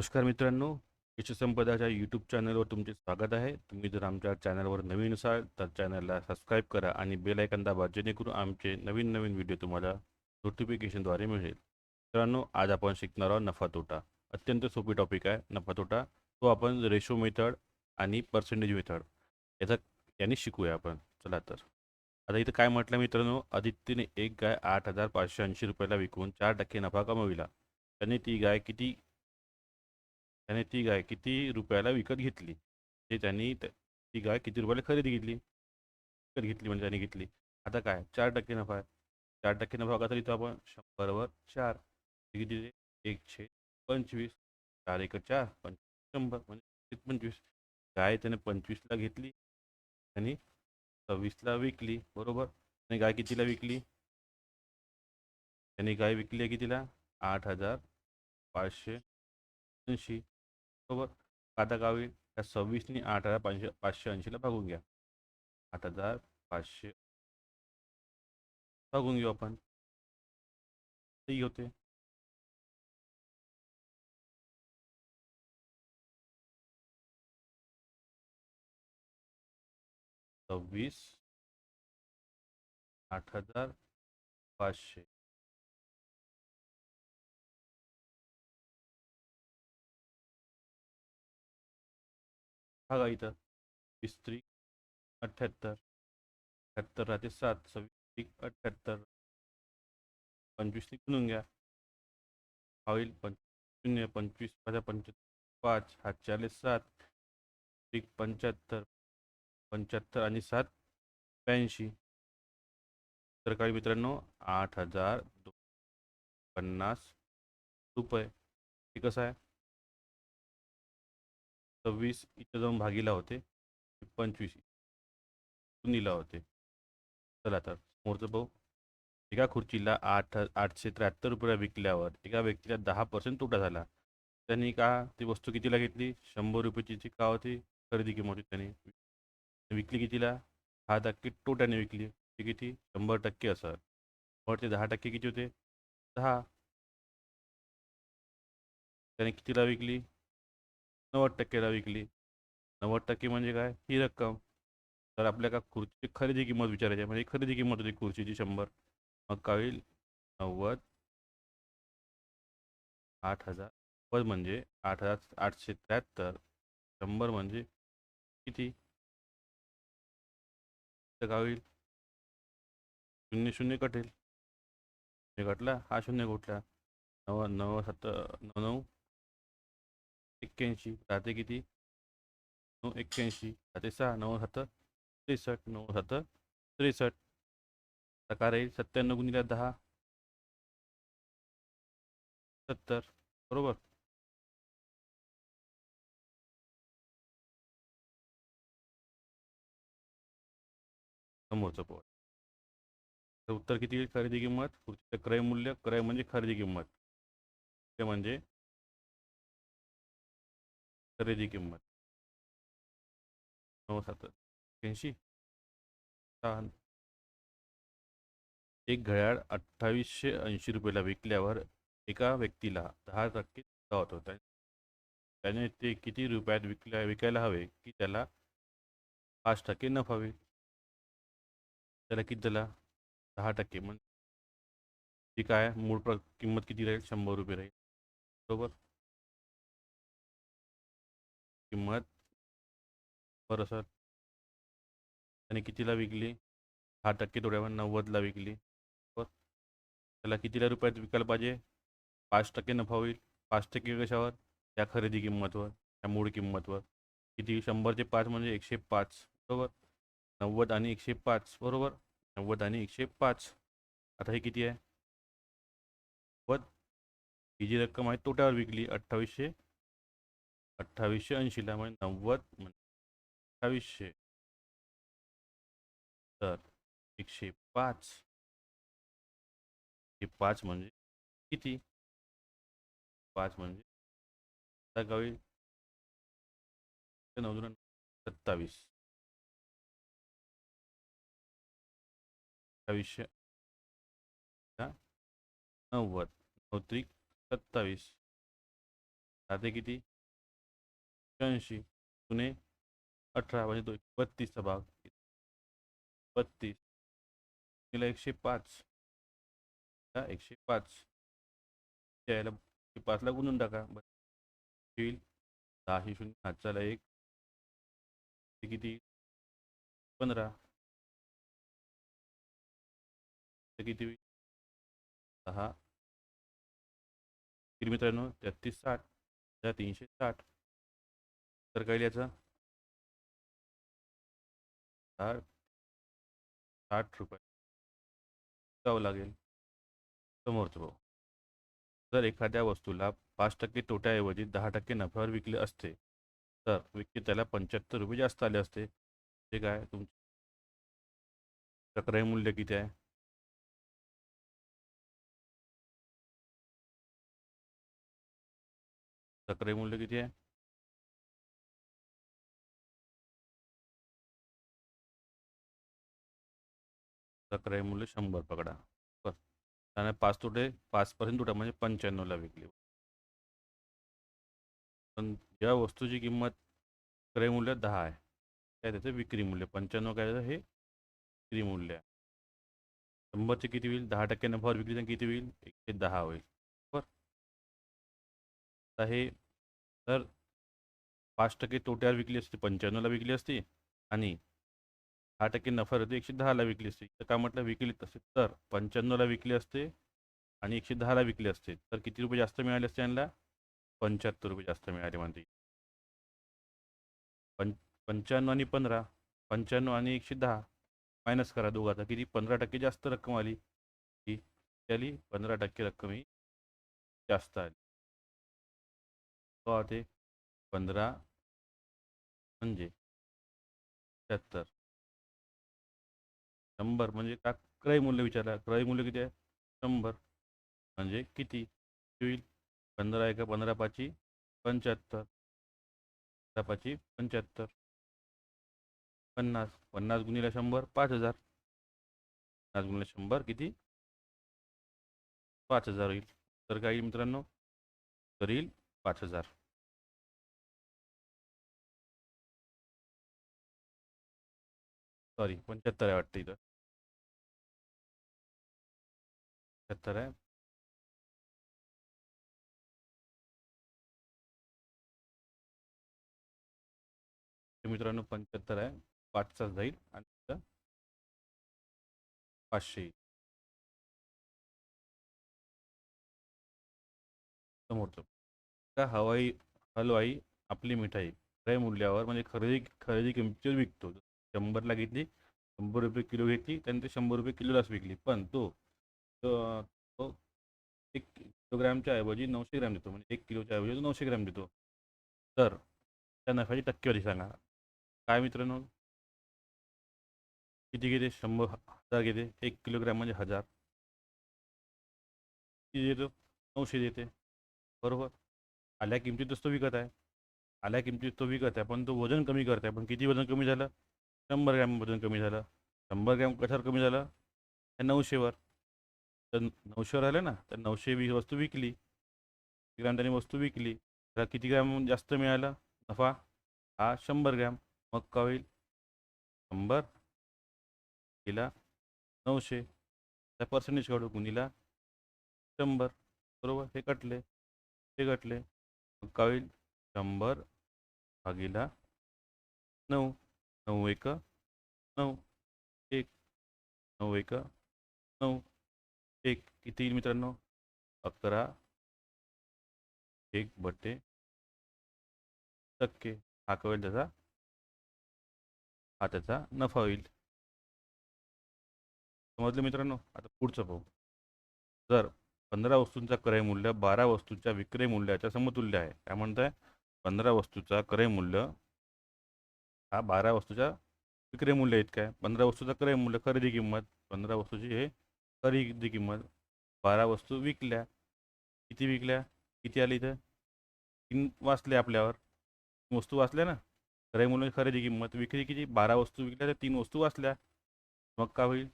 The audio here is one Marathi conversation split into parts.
नमस्कार मित्रांनो यशसंपदाच्या यूट्यूब चॅनलवर तुमचे स्वागत आहे. तुम्ही जर आमच्या चॅनलवर नवीन असाल तर चॅनलला सबस्क्राईब करा आणि बेल आयकॉन दाबा जेणेकरून आमचे नवीन नवीन व्हिडिओ तुम्हाला नोटिफिकेशनद्वारे मिळेल. मित्रांनो आज आपण शिकणार आहोत नफा तोटा. अत्यंत सोपी टॉपिक आहे नफा तोटा. तो आपण रेशो मेथड आणि पर्सेंटेज मेथड याचा याने शिकूया आपण. चला तर. आता इथं काय म्हटलं मित्रांनो आदित्यने एक गाय आठ हजार पाचशे ऐंशी रुपयाला विकून चार टक्के नफा कमविला. त्याने ती गाय किती त्याने ती गाय किती रुपयाला विकत घेतली? ते त्यांनी ती गाय किती रुपयाला खरेदी घेतली? विकत घेतली म्हणजे त्याने घेतली. आता काय? चार टक्के नफा आहे. चार टक्के नफा का तरी तो आपण शंभरवर चार. किती एकशे पंचवीस. चार एक चार पंचवीस शंभर म्हणजे पंचवीस. गाय त्याने पंचवीसला घेतली. आणि सव्वीसला विकली. बरोबर? आणि गाय कितीला विकली? त्याने गाय विकली आहे कितीला? आठ हजार पाचशे ऐंशी. बरोबर आता या सव्वीसने आठ हजार पाचशे पाचशे ऐंशीला भागून घ्या. आठ हजार पाचशे भागून घेऊ आपण. ते होते. सव्वीस आठ हजार पाचशे. भागा इथं. वीस त्रिक अठ्ठ्याहत्तर अठ्ठ्याहत्तर राहते सात सव्वीस त्रिक अठ्ठ्याहत्तर पंचवीसने गुणून घ्या. हा होईल पंच शून्य पंचवीस पाच पंच्याहत्तर पाच हा चाळीस सात. त्रिक पंच्याहत्तर. पंच्याहत्तर आणि सात ब्याऐंशी. तर काही मित्रांनो आठ हजार दोन पन्नास रुपये. हे कसं आहे? सव्वीस इथं जाऊन भागीला होते. पंचवीस निला होते. चला तर समोरचं पाहू एका खुर्चीला आठ आठशे त्र्याहत्तर रुपयाला विकल्यावर एका व्यक्तीला दहा पर्सेंट तोटा झाला. त्यांनी का ती वस्तू कितीला घेतली? शंभर रुपयाची जी का होती? खरेदी किंमत होती त्याने. विकली कितीला? दहा टक्के तोट्याने विकली. ते किती? शंभर टक्के असं. मग ते दहा टक्के किती होते? दहा. त्याने कितीला विकली? नव्वद टक्क्याला विकली. नव्वद टक्के म्हणजे काय? ही रक्कम. तर आपल्या का खुर्चीची खरेदी किंमत विचारायची म्हणजे खरेदी किंमत होती खुर्चीची शंभर. मग काय होईल? नव्वद आठ हजार. नव्वद म्हणजे आठ हजार आठशे त्र्याहत्तर. शंभर म्हणजे किती? तर काय होईल? शून्य शून्य कटेल. कटला? हा शून्य कुठला? नव नव सत्तर नऊ नऊ. एक्क्याऐंशी राहते किती? नऊ एक्क्याऐंशी राहते सहा नऊ सात त्रेसष्ट नऊ सात त्रेसष्ट. प्रकार येईल सत्त्याण्णव गुणिले दहा. सत्तर बरोबर? समोरचं पोट तर उत्तर किती येईल? खरेदी किंमत खुर्चीचं क्रय मूल्य क्रय म्हणजे खरेदी किंमत. ते म्हणजे खरेदी किंमत. नऊ सात ऐंशी सहा. एक घड्याळ अठ्ठावीसशे ऐंशी रुपयाला विकल्यावर एका व्यक्तीला दहा टक्के होतो त्याने ते किती रुपयात विकल्या विकायला हवे की त्याला पाच टक्के नफा होईल त्याला किती झाला दहा टक्के. म्हणजे ती काय मूळ प्र किंमत किती राहील? शंभर रुपये राहील. बरोबर? किंमत बरं सर त्याने कितीला विकली? दहा टक्के थोड्यावर नव्वदला विकली. बर त्याला कितीला रुपयात विकायला पाहिजे? पाच टक्के नफा होईल. पाच टक्के कशावर? त्या खरेदी किंमतवर त्या मूळ किंमतवर. किती? शंभरचे पाच म्हणजे एकशे पाच. बरोबर. नव्वद आणि एकशे पाच. बरोबर. नव्वद आणि एकशे पाच. आता हे किती आहे? नव्वद ही जी रक्कम आहे तोट्यावर विकली. अठ्ठावीसशे अठ्ठावीसशे ऐंशीला म्हणजे नव्वद अठ्ठावीसशे तर एकशे पाच एकशे पाच म्हणजे किती पाच म्हणजे गावी काय नऊ सत्तावीस अठ्ठावीसशे नव्वद नऊ त्रिक सत्तावीस राहते किती ऐंशी गुणे अठरा म्हणजे तो बत्तीसचा भाग. बत्तीस. तिला एकशे पाच. एकशे पाच. यायला एकशे पाचला गुणून टाका. बस दहाशे शून्य हातचाला एक. किती? पंधरा. किती होईल? दहा. किती मित्रांनो तेहतीस साठ. हजार तीनशे साठ. तर काय याचा साठ साठ रुपये. जावं लागेल. समोरचं भाऊ जर एखाद्या वस्तूला पाच टक्के तोट्याऐवजी दहा टक्के नफ्यावर विकले असते तर विक्रेत्याला पंच्याहत्तर रुपये जास्त आले असते. ते काय? तुमचं तक्रारी मूल्य किती आहे? तक्रारी मूल्य किती आहे? तक्रारी मूल्य शंभर पकडा. बस. त्याने पाच तुटे पाचपर्यंत तुटा म्हणजे पंच्याण्णवला विकली. पण ज्या वस्तूची किंमत क्रय मूल्य दहा आहे. काय त्याचं विक्री मूल्य? पंच्याण्णव काय हे विक्री मूल्य आहे. शंभरचे किती होईल? दहा टक्के नफावर विकली किती होईल? एकशे दहा होईल. बर. हे तर पाच टक्के तोट्यावर विकली असते पंच्याण्णवला विकली असती आणि दहा टक्के नफा होती एकशे दहाला विकली असते. तर का म्हटलं? विकली तसे. तर पंच्याण्णवला विकली असते आणि एकशे दहाला विकली असते. तर किती रुपये जास्त मिळाले असते यांना? पंच्याहत्तर रुपये जास्त मिळाले म्हणते. पं पंच्याण्णव आणि पंधरा. पंच्याण्णव आणि एकशे दहा. मायनस करा दोघाचा किती? पंधरा टक्के जास्त रक्कम आली. ही आली? पंधरा टक्के रक्कम ही जास्त आली. तो पंधरा म्हणजे त्र्याहत्तर शंभर म्हणजे का क्रय मूल्य विचारलं क्रय मूल्य किती आहे? शंभर. म्हणजे किती? होईल? पंधरा एका पंधरा पाची पंच्याहत्तर. पंधरा पाची पंच्याहत्तर. पन्नास. पन्नास गुणिले शंभर पाच हजार. पन्नास गुणिले शंभर किती? पाच हजार होईल. तर काय येईल मित्रांनो? तर येईल पाच हजार. सॉरी पंच्याहत्तर आहे वाटतं इथं. पंच्याहत्तर आहे. मित्रांनो पंच्याहत्तर आहे. पाचचा जाईल आणि पाचशे येईल. समोरचं. का हवाई हलवाई आपली मिठाई. क्रय मूल्यावर म्हणजे खरेदी खरेदी किमतीवर विकतो. शंभरला घेतली शंभर रुपये किलो घेतली त्यानंतर शंभर रुपये किलोलाच विकली. पण तो तो एक किलोग्रॅमच्या ऐवजी नऊशे ग्रॅम देतो. म्हणजे एक किलोच्या ऐवजी तो नऊशे ग्रॅम देतो. तर त्या नफ्याची टक्केवारी सांगा. काय मित्रांनो? किती घेते? शंभर हजार घेते. एक किलोग्रॅम म्हणजे हजार. किती देतो? नऊशे देते. बरोबर? आल्या किमतीतच तो विकत आहे. आल्या किमतीत तो विकत आहे पण तो वजन कमी करत आहे. पण किती वजन कमी झालं? शंभर ग्रॅम वजन कमी झालं. शंभर ग्रॅम कशावर कमी झालं. नऊशेवर. तर नऊशेवर आले ना तर नऊशे वी वस्तू विकली. ग्रॅम त्याने वस्तू विकली. तर किती ग्रॅम जास्त मिळालं? नफा? हा शंभर ग्रॅम. मग का होईल? शंभर. गेला नऊशे. त्या पर्सेंटेज काढू गुणीला शंभर. बरोबर? हे कटले. हे कटले. मग का होईल? शंभर भागीला नऊ. नऊ एक. नऊ. एक. नऊ एक. नऊ. एक किती येईल मित्रांनो अकरा एक बट्टे टक्के. हा कळेल होईल त्याचा? हा त्याचा नफा होईल. समजलं मित्रांनो? आता पुढचं पाहू जर पंधरा वस्तूंचा क्रय मूल्य बारा वस्तूंच्या विक्रय मूल्याच्या समतुल्य आहे. काय म्हणताय? पंधरा वस्तूचा क्रय मूल्य हा बारा वस्तूच्या विक्रय मूल्य इतकं आहे पंधरा वस्तूचा क्रय मूल्य खरेदी किंमत पंधरा वस्तूची हे खरेदी किंमत? बारा वस्तू विकल्या. किती विकल्या? किती आली इथं? तीन वाचले आपल्यावर. वस्तू वाचल्या ना? क्रय मूल्य खरेदी किंमत. विक्री किती? बारा वस्तू विकल्या तर तीन वस्तू वाचल्या. मग का होईल?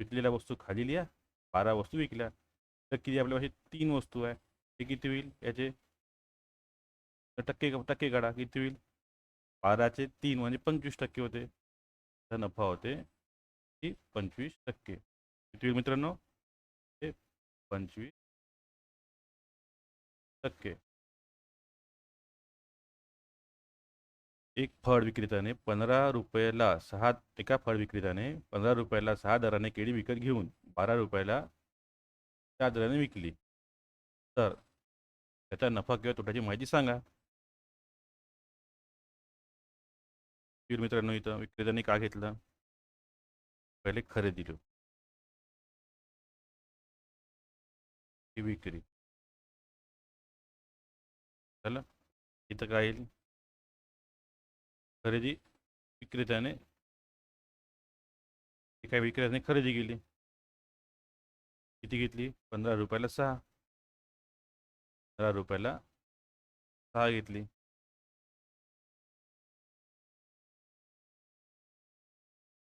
विकलेल्या वस्तू खाली लिहा. बारा वस्तू विकल्या. तर किती आपल्यापाशी तीन वस्तू आहे. ते किती होईल? याचे टक्के टक्के काढा. किती होईल? बाराचे तीन, म्हणजे पंचवीस टक्के होते. तर नफा होते ती पंचवीस टक्के. किती होईल मित्रांनो? पंचवीस टक्के. एक फळ विक्रेत्याने पंधरा रुपयाला सहा एका फळ विक्रेत्याने पंधरा रुपयाला सहा दराने केळी विकत घेऊन बारा रुपयाला त्या दराने विकली. तर त्याचा नफा किंवा तोट्याची माहिती सांगा. मित्रांनो इथं विक्रेत्याने का घेतलं? पहिले खरेदी ही विक्री. झालं इथं काय येईल खरेदी विक्रेत्याने एका विक्रेत्याने खरेदी केली. किती घेतली? पंधरा रुपयाला सहा. पंधरा रुपयाला सहा घेतली.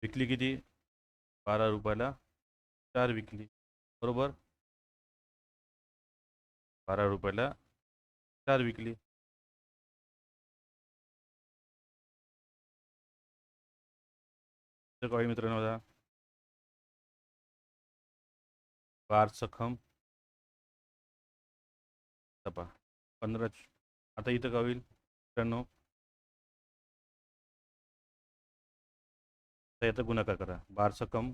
विकली किती? बारा रुपयाला चार विकली. बरोबर? बारा रुपयाला चार विकली. काही मित्रांनो होता बार सखम. तपा पंधरा आता इथं का होईल? मित्रांनो. तर याचा गुणाकार करा. बार सखम.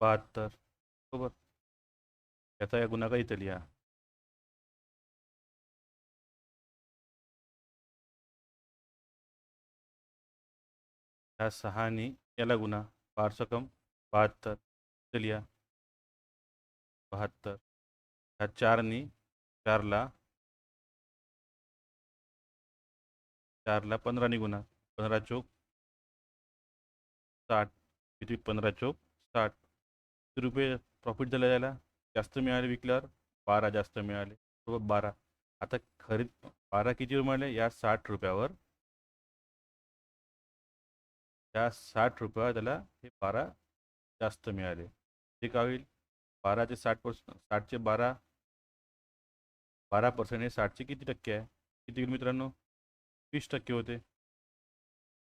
बहात्तर. बरोबर. याचा या गुणाकार इथं लिहा ह्या सहाने याला गुन्हा बार सकम बहात्तर इथं लिहा बहात्तर ह्या चारनी चारला चारला पंधराने गुन्हा पंधरा चौक साठ किती पंधरा चौक साठ किती रुपये प्रॉफिट झालं याला जास्त मिळाले विकल्यावर बारा जास्त मिळाले. बरोबर बारा. आता खरीद बारा किती मिळाले? या साठ रुपयावर. या साठ रुपयावर त्याला हे बारा जास्त मिळाले. ते का होईल? बाराचे साठ पर्सेंट साठचे बारा. बारा पर्सेंट हे साठचे किती टक्के आहे? किती होईल मित्रांनो? वीस टक्के होते.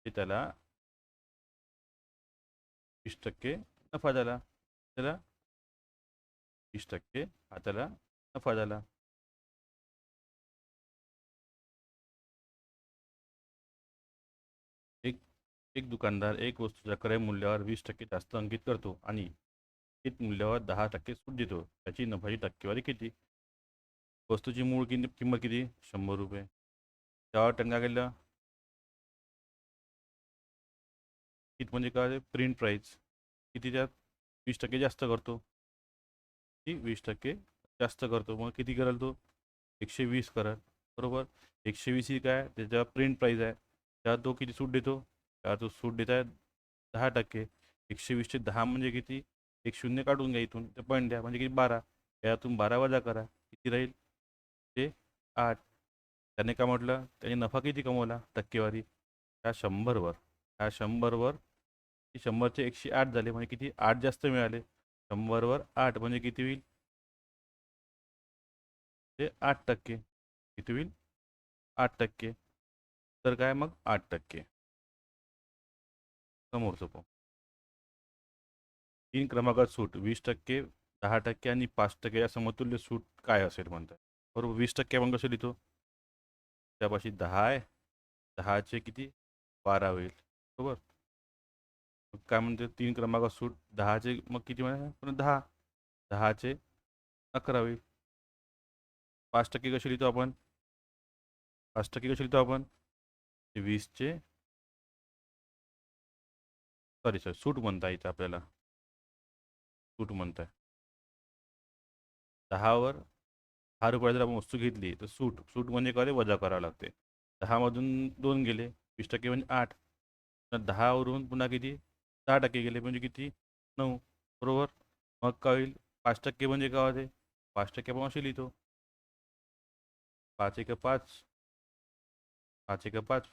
ते त्याला वीस टक्के नफा झाला. त्याला वीस टक्के हा नफा झाला. एक एक दुकानदार एक वस्तूच्या क्रय मूल्यावर वीस टक्के जास्त अंकित करतो आणि अंकित मूल्यावर दहा टक्के सूट देतो. त्याची नफाची टक्केवारी किती? वस्तूची मूळ किंमत किंमत किती? शंभर रुपये. त्यावर टंगा गेलं. किती म्हणजे काय? प्रिंट प्राईस किती त्यात वीस टक्के जास्त करतो. वीस टक्के जास्त करतो. मग किती करेल तो? एकशे वीस करेल. बरोबर? एकशे वीस ही काय? त्याच्या प्रिंट प्राईस आहे. त्यात तो किती सूट देतो? त्यात तो सूट देत आहे दहा टक्के. एकशे वीसचे दहा म्हणजे किती? एक शून्य काढून घ्या इथून. ते पॉईंट द्या. म्हणजे किती? बारा. यातून बारा वजा करा. किती राहील? ते आठ. त्याने काय म्हटलं? त्याने नफा किती कमवला? टक्केवारी. ह्या शंभरवर. ह्या शंभरवर. शंभरचे एकशे आठ झाले. म्हणजे किती? आठ जास्त मिळाले. शंभरवर आठ म्हणजे किती होईल? ते आठ टक्के. किती होईल? आठ टक्के. तर काय मग? आठ टक्के. समोरचं पाहू तीन क्रमांकात सूट वीस टक्के दहा टक्के आणि पाच टक्के या समतुल्य सूट काय असेल म्हणतात. बरोबर? वीस टक्के आपण कसं लिहितो? त्यापाशी दहा आहे. दहाचे किती? बारा होईल. बरोबर? काय म्हणते तीन क्रमांक सूट दहाचे मग किती म्हणा पण दहा. दहाचे अकरा होईल पाच टक्के कसे लिहितो आपण? पाच टक्के कसे लिहितो आपण? वीसचे. सॉरी सर सूट म्हणता येतं आपल्याला. सूट म्हणताय दहावर दहा रुपये जर आपण वस्तू घेतली तर सूट सूट म्हणजे काय? वजा करावं लागते. दहामधून दोन गेले वीस टक्के म्हणजे आठ. दहावरून पुन्हा किती? दहा टक्के गेले. म्हणजे किती? नऊ. बरोबर? मग काय होईल पाच टक्के म्हणजे काय होते? पाच टक्के आपण असे लिहितो. पाच एक पाच. पाच एक पाच.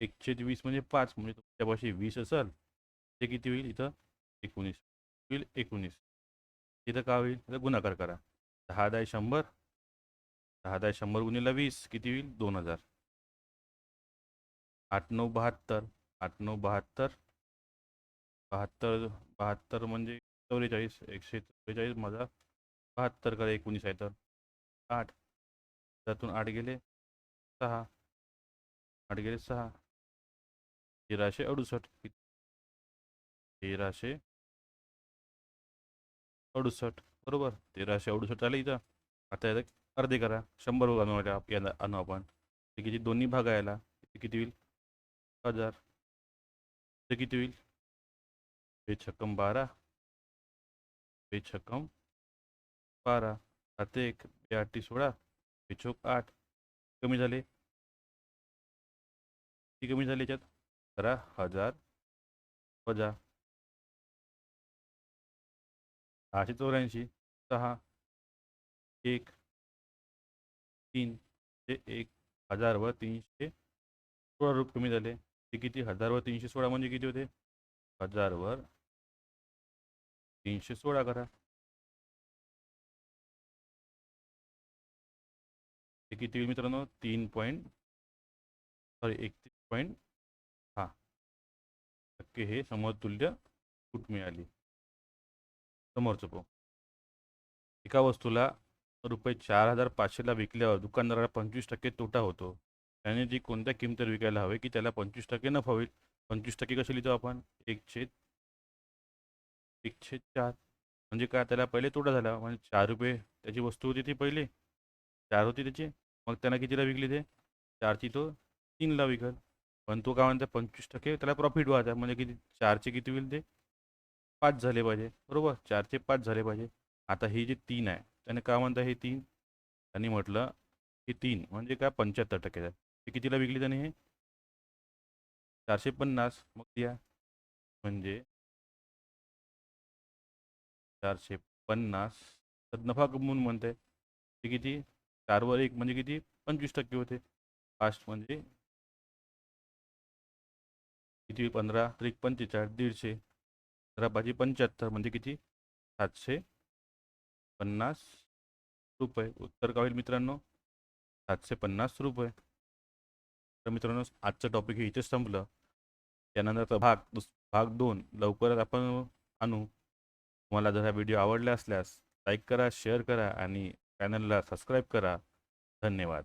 एकशे वीस म्हणजे पाच. म्हणजे तुमच्यापाशी वीस असेल ते किती होईल? इथं एकोणीस. होईल एकोणीस. इथं काय होईल? इथं गुणाकार करा. दहा दाय शंभर. दहा दाय शंभर गुणीला वीस. किती होईल? दोन हजार. आठ नऊ बहात्तर. आठ नऊ बहात्तर. बहात्तर बहात्तर म्हणजे चौवेचाळीस एकशे चौवेचाळीस माझा बहात्तर करा एकोणीस आहे तर. आठ. त्यातून आठ गेले. सहा. आठ गेले सहा. तेराशे अडुसष्ट. तेराशे अडुसष्ट. बरोबर. तेराशे अडुसष्ट आले इथं. आता याचं अर्धे करा. शंभर आणू आप- याला आणू आपण. ते किती? दोन्ही भाग यायला किती होईल? हजार. ते किती होईल? बे छक्कम बारा बे छक्कम बारा आता एक बे आठी सोळा बे चोक आठ कमी झाले किती कमी झाले याच्यात अकरा हजार वजा सहाशे चौऱ्याऐंशी सहा एक तीन ते एक हजार व तीनशे सोळा रुपये कमी झाले ते किती हजार व तीनशे सोळा म्हणजे किती होते हजारवर तीनशे सोळा करा. ते किती होईल मित्रांनो? तीन पॉईंट सॉरी एकतीस पॉईंट हा टक्के हे समतुल्य सूट मिळाली. समोरचं पाहू. एका वस्तूला रुपये चार हजार पाचशेला विकल्यावर दुकानदाराला पंचवीस टक्के तोटा होतो. त्याने ती कोणत्या किमतीवर विकायला हवे की त्याला पंचवीस टक्के नफा होईल? पंचवीस टक्के कसे लिहितो आपण? एक छेद एक छेद चार. म्हणजे काय त्याला पहिले तोटा झाला. म्हणजे चार रुपये त्याची वस्तू होती ती पहिले. चार होती त्याची. मग त्यांना कितीला विकली ते? चारची तो तीनला विकल पण तो काय म्हणता पंचवीस टक्के त्याला प्रॉफिट व्हायचा म्हणजे किती चारचे किती होईल ते? पाच झाले पाहिजे. बरोबर? चारचे पाच झाले पाहिजे. आता हे जे तीन आहे त्याने काय म्हणता हे तीन? त्यांनी म्हटलं हे तीन. म्हणजे काय? पंच्याहत्तर टक्के. आहे ते कितीला विकली त्याने हे? चारशे पन्नास मग द्या म्हणजे चारशे पन्नास. तर नफा कमवून म्हणते. ते किती? चारवर एक म्हणजे किती? पंचवीस टक्के होते. पाच म्हणजे किती? पंधरा त्रिक पंचेचाळीस दीडशे. पंधरा पाचशे पंच्याहत्तर म्हणजे किती? सातशे पन्नास रुपये. उत्तर काय होईल मित्रांनो? सातशे पन्नास रुपये. तर मित्रांनो आजचं टॉपिक हे इथेच संपलं. त्यानंतरचा भाग दुस भाग दोन लवकरच आपण आणू. तुम्हाला जर हा व्हिडिओ आवडला असल्यास लाईक करा शेअर करा आणि चॅनलला सबस्क्राईब करा. धन्यवाद.